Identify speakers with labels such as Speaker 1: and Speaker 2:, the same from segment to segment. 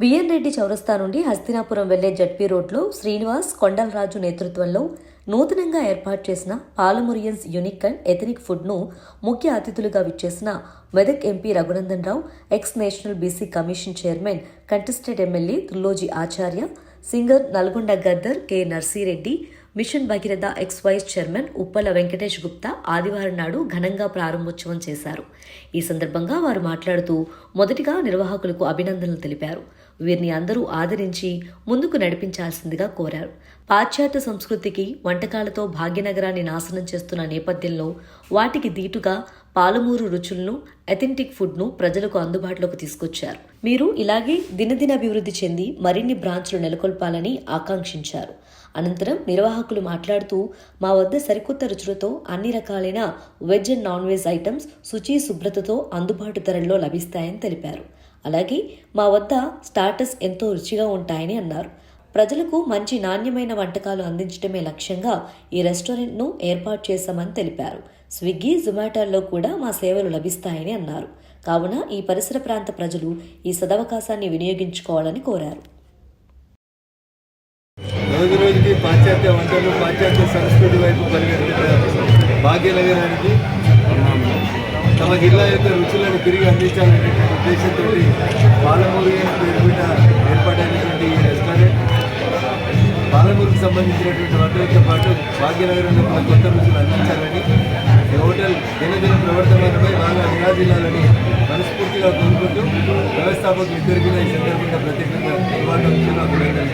Speaker 1: B N Reddy చౌరస్తా నుండి హస్తినాపురం వెళ్ళే జడ్పీ రోడ్లో శ్రీనివాస్ కొండలరాజు నేతృత్వంలో నూతనంగా ఏర్పాటు చేసిన పాలమురియన్స్ యునిక్ అండ్ ఎథనిక్ ఫుడ్ను ముఖ్య అతిథులుగా విచ్చేసిన Medak MP Raghunandan Rao ex national BC commission chairman contested MLA త్రిలోజీ Acharya singer Nalgonda Gaddar K Narsireddy mission Bhagiratha ex vice chairman Uppala Venkatesh Gupta ఆదివారం నాడు ఘనంగా ప్రారంభోత్సవం చేశారు. ఈ సందర్భంగా వారు మాట్లాడుతూ మొదటిగా నిర్వాహకులకు అభినందనలు తెలిపారు. వీరిని అందరూ ఆదరించి ముందుకు నడిపించాల్సిందిగా కోరారు. పాశ్చాత్య సంస్కృతికి వంటకాలతో భాగ్యనగరాన్ని నాశనం చేస్తున్న నేపథ్యంలో వాటికి దీటుగా పాలమూరు రుచులను అథెంటిక్ ఫుడ్ను ప్రజలకు అందుబాటులోకి తీసుకొచ్చారు. మీరు ఇలాగే దినదిన అభివృద్ధి చెంది మరిన్ని బ్రాంచ్లు నెలకొల్పాలని ఆకాంక్షించారు. అనంతరం నిర్వాహకులు మాట్లాడుతూ మా వద్ద సరికొత్త రుచులతో అన్ని రకాలైన veg and non veg items శుచి శుభ్రతతో అందుబాటు ధరల్లో లభిస్తాయని తెలిపారు. అలాగే మా వద్ద స్టార్టర్స్ ఎంతో రుచిగా ఉంటాయని అన్నారు. ప్రజలకు మంచి నాణ్యమైన వంటకాలు అందించడమే లక్ష్యంగా ఈ రెస్టారెంట్ను ఏర్పాటు చేశామని తెలిపారు. స్విగ్గీ జొమాటోల్లో కూడా మా సేవలు లభిస్తాయని అన్నారు. కావున ఈ పరిసర ప్రాంత ప్రజలు ఈ సదవకాశాన్ని వినియోగించుకోవాలని కోరారు.
Speaker 2: రోజు రోజుకి పాశ్చాత్య వంటలు పాశ్చాత్య సంస్కృతి వైపు పరిగెత్తుతున్నారు భాగ్యనగరానికి తమ జిల్లా యొక్క రుచులను తిరిగి అందించాలనేటువంటి ఉద్దేశంతో పాలమూరు పేరు మీద ఏర్పాటైనటువంటి ఈ రెస్టారెంట్ పాలమూరుకు సంబంధించినటువంటి హోటల్తో పాటు భాగ్యనగరంలో కూడా కొత్త రుచులు అందించాలని ఈ హోటల్ దినదిన ప్రవర్తనపై బాగా విరాజిల్లాలని మనస్ఫూర్తిగా కోరుకుంటూ వ్యవస్థాపకులు ఇద్దరికి ఈ సందర్భంగా ప్రత్యేకంగా శుభాకాంక్షలు అభినందనలు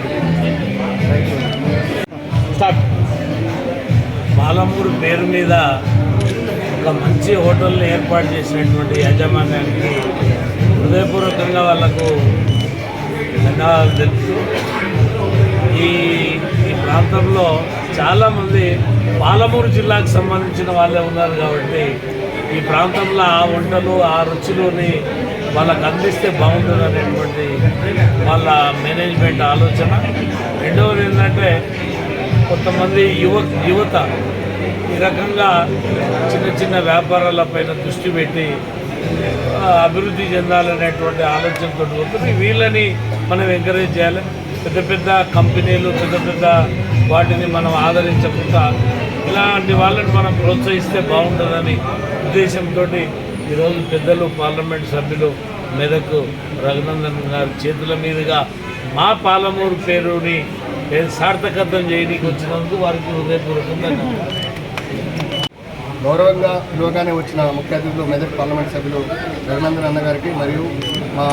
Speaker 3: పాలమూరు పేరు మీద ఒక మంచి హోటల్ని ఏర్పాటు చేసినటువంటి యాజమాన్యానికి హృదయపూర్వకంగా వాళ్ళకు ధన్యవాదాలు తెలుపుతూ ఈ ఈ ప్రాంతంలో చాలామంది పాలమూరు జిల్లాకు సంబంధించిన వాళ్ళే ఉన్నారు కాబట్టి ఈ ప్రాంతంలో ఆ వంటలు ఆ రుచులని వాళ్ళకు అందిస్తే బాగుంటుంది అనేటువంటి వాళ్ళ మేనేజ్మెంట్ ఆలోచన. రెండవది ఏంటంటే కొంతమంది యువ యువత ఈ రకంగా చిన్న చిన్న వ్యాపారాలపైన దృష్టి పెట్టి అభివృద్ధి చెందాలనేటువంటి ఆలోచనతో వస్తుంది వీళ్ళని మనం ఎంకరేజ్ చేయాలి. పెద్ద పెద్ద కంపెనీలు పెద్ద పెద్ద వాటిని మనం ఆదరించకుండా ఇలాంటి వాళ్ళని మనం ప్రోత్సహిస్తే బాగుంటుందని ఉద్దేశంతో ఈరోజు పెద్దలు పార్లమెంట్ సభ్యులు మెదక్ రఘునందన్ గారి చేతుల మీదుగా మా పాలమూరు పేరుని పేరు సార్థకతం చేయడానికి వచ్చినందుకు వారికి హృదయపూర్వకంగా
Speaker 4: గౌరవంగా పిలువగానే వచ్చిన ముఖ్య అతిథులు మెదక్ పార్లమెంట్ సభ్యులు రఘునందన్ అన్న గారికి మరియు మా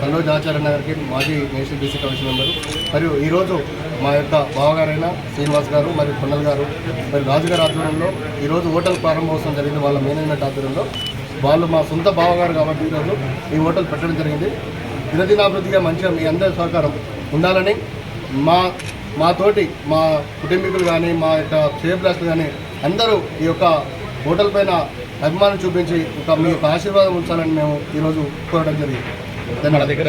Speaker 4: కల్లోజ్ ఆచార్య అన్న గారికి మాజీ నేషనల్ బీసీ కమిషన్ మెంబరు మరియు ఈరోజు మా యొక్క బావగారైన శ్రీనివాస్ గారు మరియు కొండల్ గారు మరియు రాజుగారి ఆధ్వర్యంలో ఈరోజు హోటల్ ప్రారంభోత్సవం జరిగింది వాళ్ళ మేనేజ్మెంట్ ఆధ్వర్యంలో. వాళ్ళు మా సొంత బావగారు కాబట్టి ఈరోజు ఈ హోటల్ పెట్టడం జరిగింది. దినదినాభివృద్ధిగా మంచిగా మీ అందరి సహకారం ఉండాలని మా మాతోటి మా కుటుంబీకులు కానీ మా యొక్క శ్రేయబ్లాస్లు కానీ అందరూ ఈ యొక్క హోటల్ పైన అభిమానం చూపించి ఒక మీ యొక్క ఆశీర్వాదం ఉంచాలని మేము ఈరోజు కోరడం జరిగింది. దగ్గర